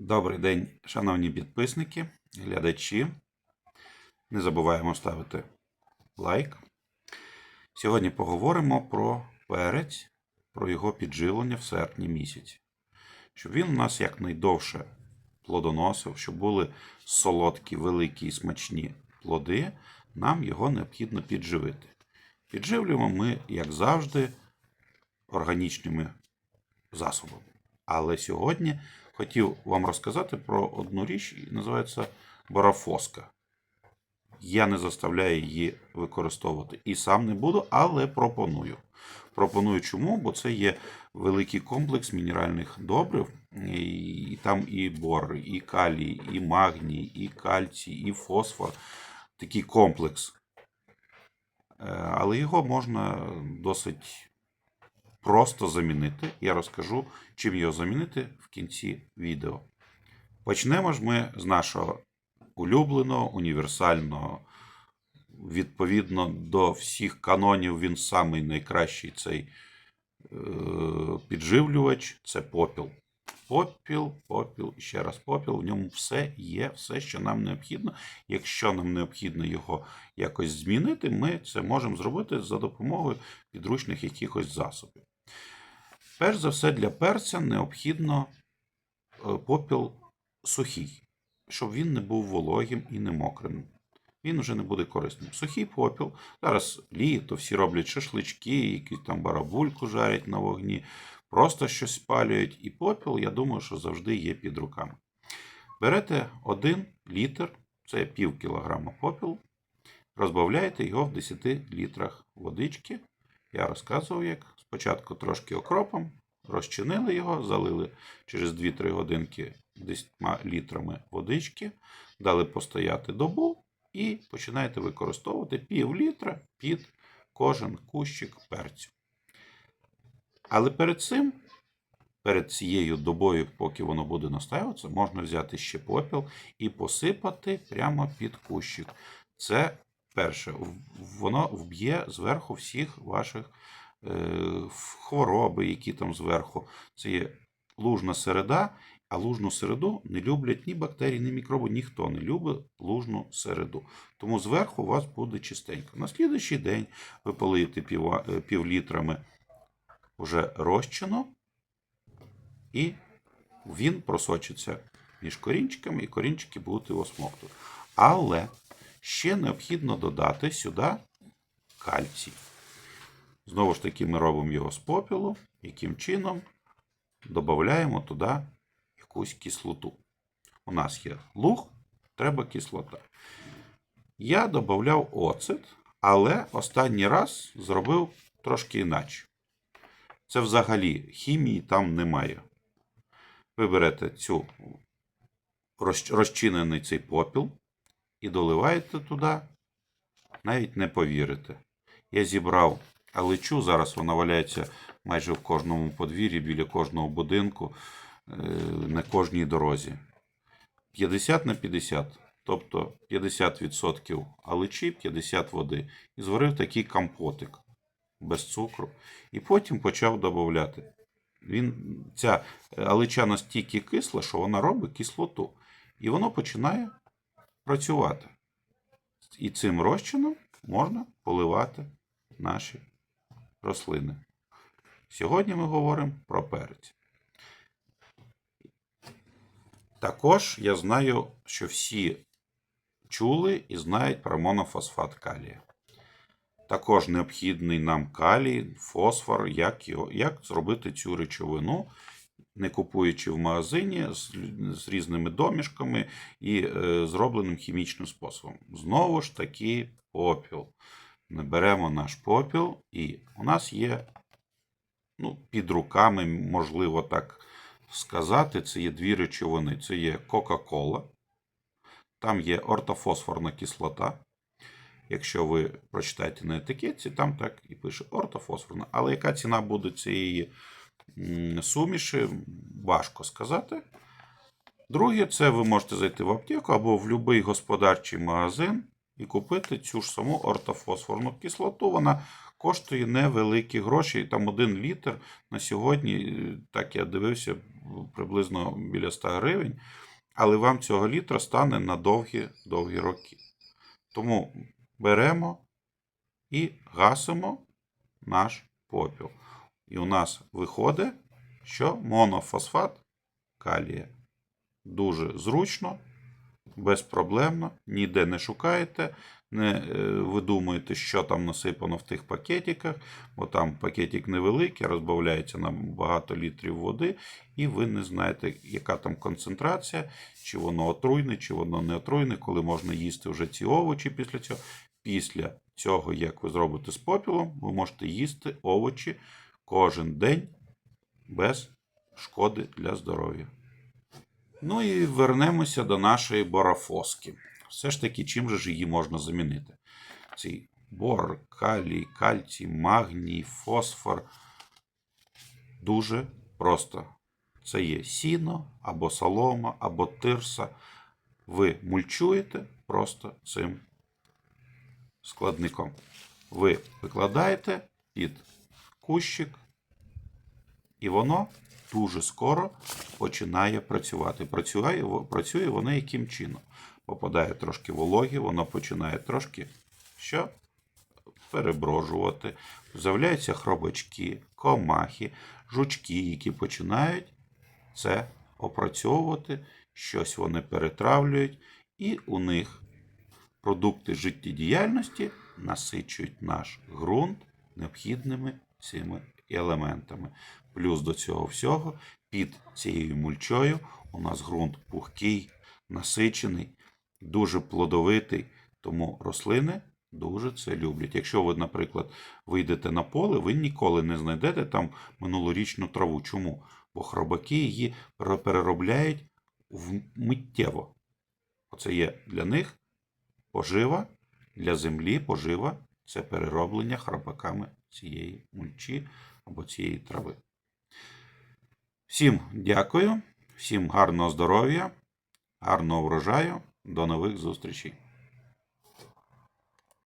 Добрий день, шановні підписники, глядачі. Не забуваємо ставити лайк. Сьогодні поговоримо про перець, про його підживлення в серпні місяці. Щоб він у нас якнайдовше плодоносив, щоб були солодкі, великі і смачні плоди, нам його необхідно підживити. Підживлюємо ми, як завжди, органічними засобами. Але сьогодні хотів вам розказати про одну річ, називається барафоска. Я не заставляю її використовувати і сам не буду, але пропоную. Пропоную чому? Бо це є великий комплекс мінеральних добрив. І там і бор, і калій, і магній, і кальцій, і фосфор. Такий комплекс. Е, Але його можна досить просто замінити. Я розкажу, чим його замінити в кінці відео. Почнемо ж ми з нашого улюбленого, універсального. Відповідно до всіх канонів, він самий найкращий цей е, підживлювач це попіл. Попіл, попіл, ще раз попіл. В ньому все є, все, що нам необхідно. Якщо нам необхідно його якось змінити, ми це можемо зробити за допомогою підручних якихось засобів. Перш за все, для перця необхідно е, попіл сухий, щоб він не був вологим і не мокрим. Він вже не буде корисним. Сухий попіл. Зараз літо, всі роблять шашлички, якісь там барабульку жарять на вогні, просто щось спалюють. І попіл, я думаю, що завжди є під руками. Берете 1 літр, це пів кілограма попілу, розбавляєте його в 10 літрах водички. Я розказував, як спочатку трошки окропом, розчинили його, залили через 2-3 годинки 10 літрами водички, дали постояти добу і починаєте використовувати пів літра під кожен кущик перцю. Але перед цим, перед цією добою, поки воно буде настаюватися, можна взяти ще попіл і посипати прямо під кущик. Це перше, воно вб'є зверху всіх ваших е, хвороби, які там зверху. Це є лужна середа, а лужну середу не люблять ні бактерії, ні мікроби, ніхто не любить лужну середу. Тому зверху у вас буде чистенько. На слідуючий день ви полиєте е, пів літрами вже розчину, і він просочиться між корінчиками, і корінчики будуть його смоктувати. Але ще необхідно додати сюди кальцій. Знову ж таки, ми робимо його з попілу. Яким чином? Додаємо туди якусь кислоту. У нас є луг, треба кислота. Я додавав оцет, але останній раз зробив трошки інакше. Це взагалі хімії там немає. Ви берете цю розчинений цей попіл і доливаєте туди, навіть не повірите. Я зібрав алечу, зараз вона валяється майже в кожному подвір'ї, біля кожного будинку, е, на кожній дорозі. 50 на 50. Тобто 50% алечі, 50 води. І зварив такий компотик без цукру. І потім почав додати. Він, ця алеча настільки кисла, що вона робить кислоту. І воно починає працювати. І цим розчином можна поливати наші рослини. Сьогодні ми говоримо про перець. Також я знаю, що всі чули і знають про монофосфат калія. Також необхідний нам калій, фосфор, як, його, як зробити цю речовину, не купуючи в магазині з, з різними домішками і е, зробленим хімічним способом. Знову ж таки, попіл. Ми беремо наш попіл, і у нас є ну, під руками, можливо так сказати, це є дві речовини. Це є Кока-Кола, там є ортофосфорна кислота. Якщо ви прочитаєте на етикетці, там так і пише ортофосфорна. Але яка ціна буде цієї суміші, важко сказати. Друге, це ви можете зайти в аптеку або в будь-який господарчий магазин і купити цю ж саму ортофосфорну кислоту. Вона коштує невеликі гроші. Там один літр на сьогодні, так я дивився, приблизно біля 100 гривень, але вам цього літра стане на довгі, довгі роки. Тому беремо і гасимо наш попіл. І у нас виходить, що монофосфат калія. Дуже зручно, безпроблемно, ніде не шукаєте, не е, видумуєте, що там насипано в тих пакетиках, бо там пакетик невеликий, розбавляється на багато літрів води, і ви не знаєте, яка там концентрація, чи воно отруйне, чи воно не отруйне, коли можна їсти вже ці овочі після цього. Після цього, як ви зробите з попілом, ви можете їсти овочі кожен день без шкоди для здоров'я. Ну і вернемося до нашої борофоски. Все ж таки, чим же ж її можна замінити? Цей бор, калій, кальцій, магній, фосфор. Дуже просто. Це є сіно, або солома, або тирса. Ви мульчуєте просто цим складником. Ви викладаєте під кущик, і воно дуже скоро починає працювати. Працює, працює воно яким чином? Попадає трошки вологі, воно починає трошки що? переброжувати. З'являються хробачки, комахи, жучки, які починають це опрацьовувати, щось вони перетравлюють, і у них продукти життєдіяльності насичують наш ґрунт необхідними цими елементами. Плюс до цього всього під цією мульчою у нас ґрунт пухкий, насичений, дуже плодовитий, тому рослини дуже це люблять. Якщо ви, наприклад, вийдете на поле, ви ніколи не знайдете там минулорічну траву. Чому? Бо хробаки її переробляють миттєво. Оце є для них пожива, для землі пожива це перероблення храпаками цієї мульчі або цієї трави. Всім дякую, всім гарного здоров'я, гарного врожаю, до нових зустрічей.